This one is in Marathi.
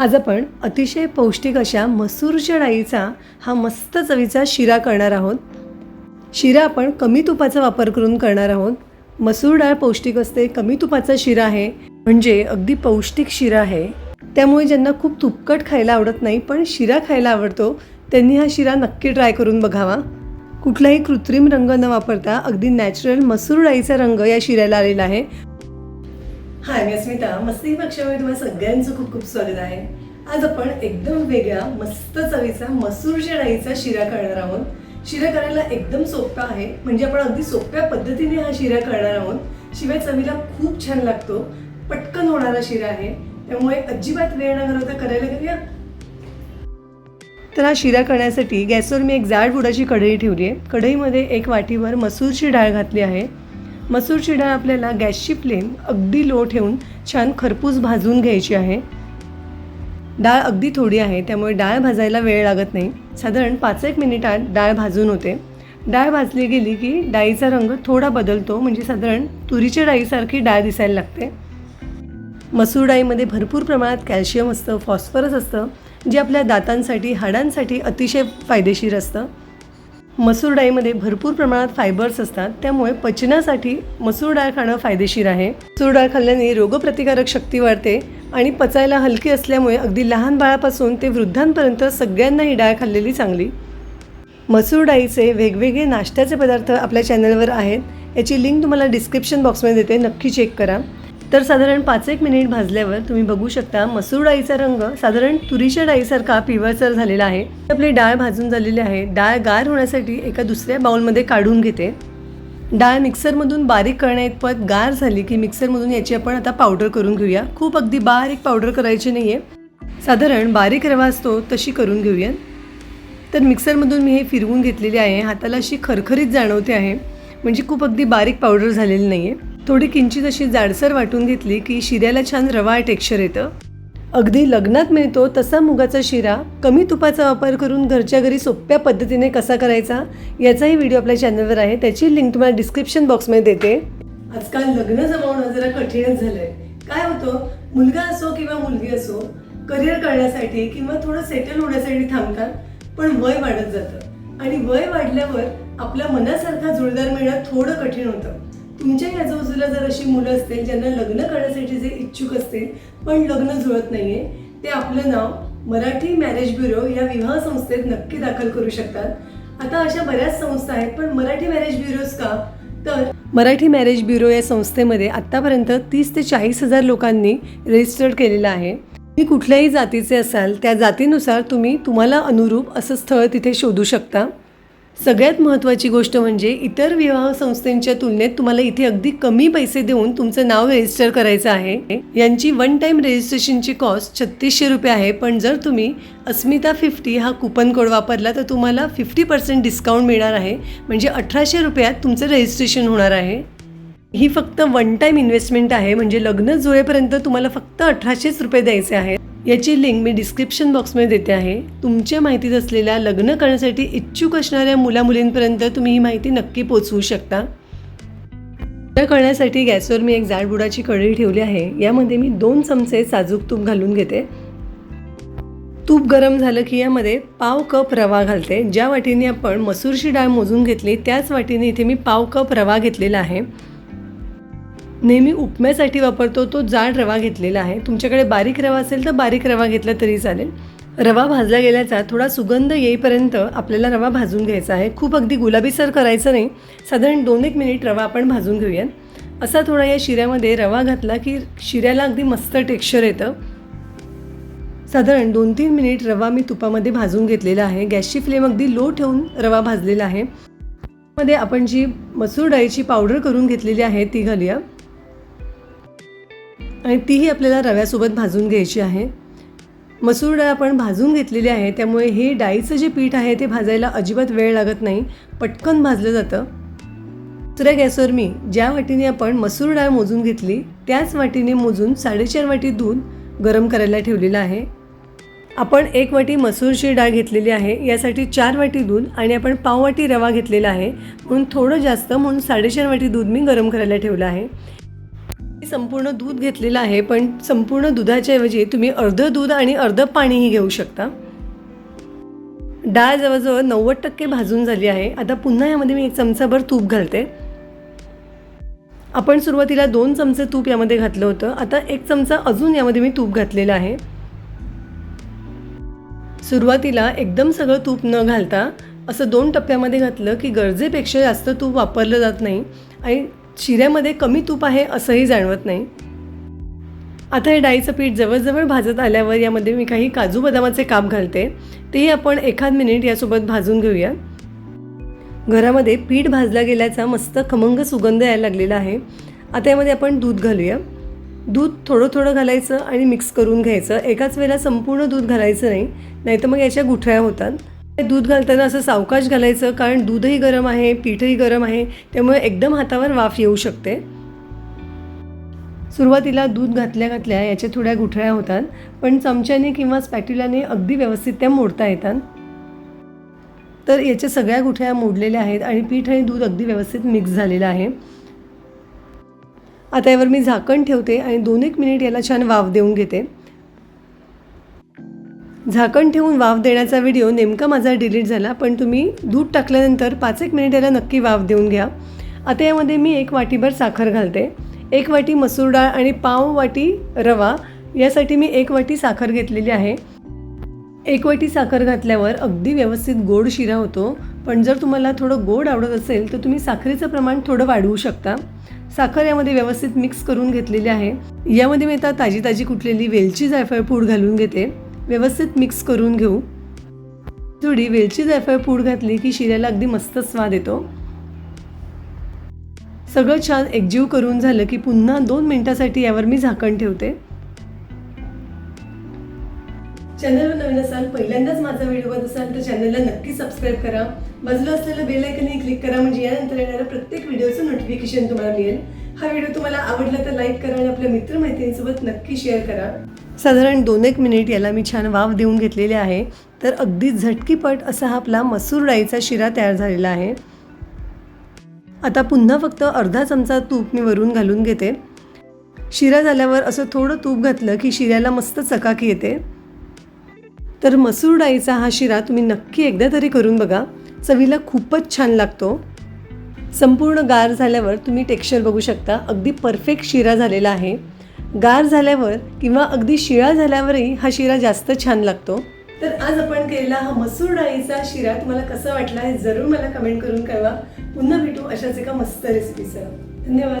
आज आपण अतिशय पौष्टिक अशा मसूरच्या डाळीचा हा मस्त चवीचा शिरा करणार आहोत. शिरा आपण कमी तुपाचा वापर करून करणार आहोत. मसूर डाळ पौष्टिक असते कमी तुपाचा शिरा आहे. म्हणजे अगदी पौष्टिक शिरा आहे. त्यामुळे ज्यांना खूप तुपकट खायला आवडत नाही पण शिरा खायला आवडतो त्यांनी हा शिरा नक्की ट्राय करून बघावा. कुठलाही कृत्रिम रंग न वापरता अगदी नॅचरल मसूर डाळीचा रंग या शिऱ्याला आलेला आहे. हाय मी अस्मिता. मस्ती पक्षामध्ये तुम्हाला सगळ्यांचं खूप खूप स्वागत आहे. आज आपण एकदम वेगळा मस्त चवीचा मसूरच्या डाळीचा शिरा करणार आहोत. शिरा करायला एकदम सोपा आहे. म्हणजे आपण अगदी सोप्या पद्धतीने हा शिरा करणार आहोत. शिवाय चवीला खूप छान लागतो. पटकन होणारा शिरा आहे. त्यामुळे अजिबात वेळ न घालवता करायला घेऊया. तर हा शिरा करण्यासाठी गॅसवर मी एक जाड बुडाची कढई ठेवली आहे. कढईमध्ये एक वाटीवर मसूरची डाळ घातली आहे. मसूरची डाळ आपल्याला गॅसची फ्लेम अगदी लो ठेवून छान खरपूस भाजून घ्यायची आहे. डाळ अगदी थोडी आहे त्यामुळे डाळ भाजायला वेळ लागत नाही. साधारण पाच एक मिनिटात डाळ भाजून होते. डाळ भाजली गेली की डाळीचा रंग थोडा बदलतो म्हणजे साधारण तुरीच्या डाळीसारखी डाळ दिसायला लागते. मसूर डाळीमध्ये भरपूर प्रमाणात कॅल्शियम असतं फॉस्फरस असतं जे आपल्या दातांसाठी हाडांसाठी अतिशय फायदेशीर असतं. मसूर डाळीमध्ये भरपूर प्रमाणात फायबर्स असतात. त्यामुळे पचनासाठी मसूर डाळ खाणं फायदेशीर आहे. मसूर डाळ खाल्ल्याने रोगप्रतिकारक शक्ती वाढते आणि पचायला हलकी असल्यामुळे अगदी लहान बाळापासून ते वृद्धांपर्यंत सगळ्यांना ही डाळ खाल्लेली चांगली. मसूर डाळीचे वेगवेगळे नाश्त्याचे पदार्थ आपल्या चॅनलवर आहेत. याची लिंक तुम्हाला डिस्क्रिप्शन बॉक्समध्ये देते. नक्की चेक करा. तर साधारण पाच एक मिनिट भाजल्यावर तुम्ही बघू शकता मसूर डाळीचा रंग साधारण तुरीच्या डाळीसारखा पिवळसर झालेला आहे. आपली डाळ भाजून झालेली आहे. डाळ गार होण्यासाठी एका दुसऱ्या बाउलमध्ये काढून घेते. डाळ मिक्सरमधून बारीक करण्याइतपत गार झाली की मिक्सरमधून याची आपण आता पावडर करून घेऊया. खूप अगदी बारीक पावडर करायची नाही आहे साधारण बारीक रवा असतो तशी करून घेऊया. तर मिक्सरमधून मी हे फिरवून घेतलेली आहे. हाताला अशी खरखरीत जाणवते आहे. म्हणजे खूप अगदी बारीक पावडर झालेली नाही आहे थोडी किंचित अशी जाडसर वाटून घेतली की शिऱ्याला छान रवा टेक्स्चर येतं. अगदी लग्नात मिळतो तसा मुगाचा शिरा कमी तुपाचा वापर करून घरच्या घरी सोप्या पद्धतीने कसा करायचा याचाही व्हिडिओ आपल्या चॅनलवर आहे. त्याची लिंक तुम्हाला डिस्क्रिप्शन बॉक्समध्ये देते. आजकाल लग्न जमवणं जरा कठीणच झालंय. काय होतं मुलगा असो किंवा मुलगी असो करिअर करण्यासाठी किंवा थोडं सेटल होण्यासाठी थांबतात पण वय वाढत जातं. आणि वय वाढल्यावर आपल्या मनासारखा जुळदार मिळणं थोडं कठीण होतं. तुमच्याही आजूबाजूला जर अशी मुलं असतील ज्यांना लग्न करण्यासाठी जे इच्छुक असतील पण लग्न जुळत नाहीये ते आपलं नाव मराठी मॅरेज ब्युरो या विवाह संस्थेत नक्की दाखल करू शकतात. आता अशा बऱ्याच संस्था आहेत पण मराठी मॅरेज ब्युरोज का? तर मराठी मॅरेज ब्युरो या संस्थेमध्ये आत्तापर्यंत तीस ते चाळीस हजार लोकांनी रजिस्टर्ड केलेलं आहे. तुम्ही कुठल्याही जातीचे असाल त्या जातीनुसार तुम्ही तुम्हाला अनुरूप असं स्थळ तिथे शोधू शकता. सगळ्यात महत्त्वाची गोष्ट म्हणजे इतर विवाह संस्थेच्या तुलनेत तुम्हाला इथे अगदी कमी पैसे देऊन तुमचं नाव रजिस्टर करायचं आहे. यांची वन टाईम रजिस्ट्रेशनची कॉस्ट छत्तीसशे रुपये आहे. पण जर तुम्ही अस्मिता फिफ्टी हा कुपन कोड वापरला तर तुम्हाला फिफ्टी पर्सेंट डिस्काउंट मिळणार आहे. म्हणजे अठराशे रुपयात तुमचं रजिस्ट्रेशन होणार आहे. ही फक्त वन टाईम इन्व्हेस्टमेंट आहे. म्हणजे लग्न जुळेपर्यंत तुम्हाला फक्त अठराशेच रुपये द्यायचे आहेत. याची लिंक मी डिस्क्रिप्शन बॉक्समध्ये देते आहे. तुमच्या माहितीत असलेल्या लग्न करण्यासाठी इच्छुक असणाऱ्या मुलामुलींपर्यंत तुम्ही ही माहिती नक्की पोचवू शकता. त्या करण्यासाठी गॅसवर मी एक जाड बुडाची कढई ठेवली आहे. यामध्ये मी दोन चमचे साजूक तूप घालून घेते. तूप गरम झालं की यामध्ये पाव कप रवा घालते. ज्या वाटीने आपण मसूरची डाळ मोजून घेतली त्याच वाटीने इथे मी पाव कप रवा घेतलेला आहे. नेहमी उपम्यासाठी वापरतो तो जाड रवा घेतलेला आहे. तुमच्याकडे बारीक रवा असेल तर बारीक रवा घेतला तरी चालेल. रवा भाजला गेल्याचा थोडा सुगंध येईपर्यंत आपल्याला रवा भाजून घ्यायचा आहे. खूप अगदी गुलाबीसर करायचं नाही. साधारण दोन एक मिनिट रवा आपण भाजून घेऊयात. असा थोडा या शिऱ्यामध्ये रवा घातला की शिऱ्याला अगदी मस्त टेक्स्चर येतं. साधारण दोन तीन मिनिट रवा मी तुपामध्ये भाजून घेतलेला आहे. गॅसची फ्लेम अगदी लो ठेवून रवा भाजलेला आहे. मध्ये आपण जी मसूर डाळीची पावडर करून घेतलेली आहे ती घालूया. आणि तीही आपल्याला रव्यासोबत भाजून घ्यायची आहे. मसूर डाळ आपण भाजून घेतलेली आहे त्यामुळे हे डाळीचं जे पीठ आहे ते भाजायला अजिबात वेळ लागत नाही पटकन भाजलं जातं. दुसऱ्या गॅसवर मी ज्या वाटीने आपण मसूर डाळ मोजून घेतली त्याच वाटीने मोजून साडेचार वाटी दूध गरम करायला ठेवलेलं आहे. आपण एक वाटी मसूरची डाळ घेतलेली आहे यासाठी चार वाटी दूध आणि आपण पाव वाटी रवा घेतलेला आहे म्हणून थोडं जास्त म्हणून साडेचार वाटी दूध मी गरम करायला ठेवलं आहे. संपूर्ण दूध घेतलेलं आहे पण संपूर्ण दुधाच्या ऐवजी तुम्ही अर्धं दूध आणि अर्धं पाणीही घेऊ शकता. डाळ जवळजवळ नव्वद टक्के भाजून झाली आहे. आता पुन्हा यामध्ये मी एक चमचाभर तूप घालते. आपण सुरुवातीला दोन चमचे तूप यामध्ये घातलं होतं. आता एक चमचा अजून यामध्ये मी तूप घातलेलं आहे. सुरुवातीला एकदम सगळं तूप न घालता असं दोन टप्प्यामध्ये घातलं की गरजेपेक्षा जास्त तूप वापरलं जात नाही. आणि शिऱ्यामध्ये कमी तूप आहे असंही जाणवत नाही. आता हे डाळीचं पीठ जवळजवळ भाजत आल्यावर यामध्ये मी काही काजू बदामाचे काप घालते. तेही आपण एखाद मिनिट यासोबत भाजून घेऊया. घरामध्ये पीठ भाजला गेल्याचा मस्त खमंग सुगंध यायला लागलेला आहे. आता यामध्ये आपण दूध घालूया. दूध थोडं थोडं घालायचं आणि मिक्स करून घ्यायचं. एकाच वेळेला संपूर्ण दूध घालायचं नाही नाहीतर मग याच्या गुठळ्या होतात. दूध घालताना असं सावकाश घालायचं कारण दूधही गरम आहे पीठही गरम आहे त्यामुळे एकदम हातावर वाफ येऊ शकते. सुरुवातीला दूध घातल्या घातल्या याच्या थोड्या गुठळ्या होतात पण चमच्याने किंवा स्पॅट्युलाने अगदी व्यवस्थित त्या मोडता येतात. तर याच्या सगळ्या गुठळ्या मोडलेल्या आहेत आणि पीठ आणि दूध अगदी व्यवस्थित मिक्स झालेलं आहे. आता यावर मी झाकण ठेवते आणि दोन एक मिनिट याला छान वाफ देऊन घेते. झाकण ठेवून वाफ देण्याचा व्हिडिओ नेमका माझा डिलीट झाला पण तुम्ही दूध टाकल्यानंतर पाच एक मिनिट याला नक्की वाफ देऊन घ्या. आता यामध्ये मी एक वाटीभर साखर घालते. एक वाटी मसूर डाळ आणि पाव वाटी रवा यासाठी मी एक वाटी साखर घेतलेली आहे. एक वाटी साखर घातल्यावर अगदी व्यवस्थित गोड शिरा होतो पण जर तुम्हाला थोडं गोड आवडत असेल तर तुम्ही साखरेचं प्रमाण थोडं वाढवू शकता. साखर यामध्ये व्यवस्थित मिक्स करून घेतलेली आहे. यामध्ये मी आता ताजी ताजी कुठलेली वेलची जायफळ पूड घालून घेते. व्यवस्थित मिक्स करून घेऊ. थोडी वेलची जायफळ पूड घातली की शिऱ्याला अगदी मस्त स्वाद येतो. सगळं छान एकजीव करून झालं की पुन्हा दोन मिनिटासाठी यावर मी झाकण ठेवते. चॅनलवर नवीन असाल पहिल्यांदाच माझा व्हिडिओ बघत असाल तर चॅनलला नक्की सबस्क्राईब करा. बाजूला असलेलं बेल आयकनही क्लिक करा म्हणजे यानंतर येणाऱ्या प्रत्येक व्हिडिओचं नोटिफिकेशन तुम्हाला मिळेल. हा व्हिडिओ तुम्हाला आवडला तर लाईक करा आणि आपल्या मित्रमैत्रिणींसोबत नक्की शेअर करा. साधारण दोन एक मिनिट याला मी छान वाफ देऊन घेतलेले आहे. तर अगदी झटकीपट असा हा आपला मसूर डाळीचा शिरा तयार झालेला आहे. आता पुन्हा फक्त अर्धा चमचा तूप मी वरून घालून घेते. शिरा झाल्यावर असं थोडं तूप घातलं की शिऱ्याला मस्त चकाकी येते. तर मसूर डाळीचा हा शिरा तुम्ही नक्की एकदा तरी करून बघा. चवीला खूपच छान लागतो. संपूर्ण गार झाल्यावर तुम्ही टेक्स्चर बघू शकता. अगदी परफेक्ट शिरा झालेला आहे. गार झाल्यावर किंवा अगदी शिळा झाल्यावरही हा शिरा जास्त छान लागतो. तर आज आपण केलेला हा मसूर डाळीचा शिरा तुम्हाला कसा वाटला हे जरूर मला कमेंट करून कळवा. पुन्हा भेटू अशाच एका मस्त रेसिपीसह धन्यवाद.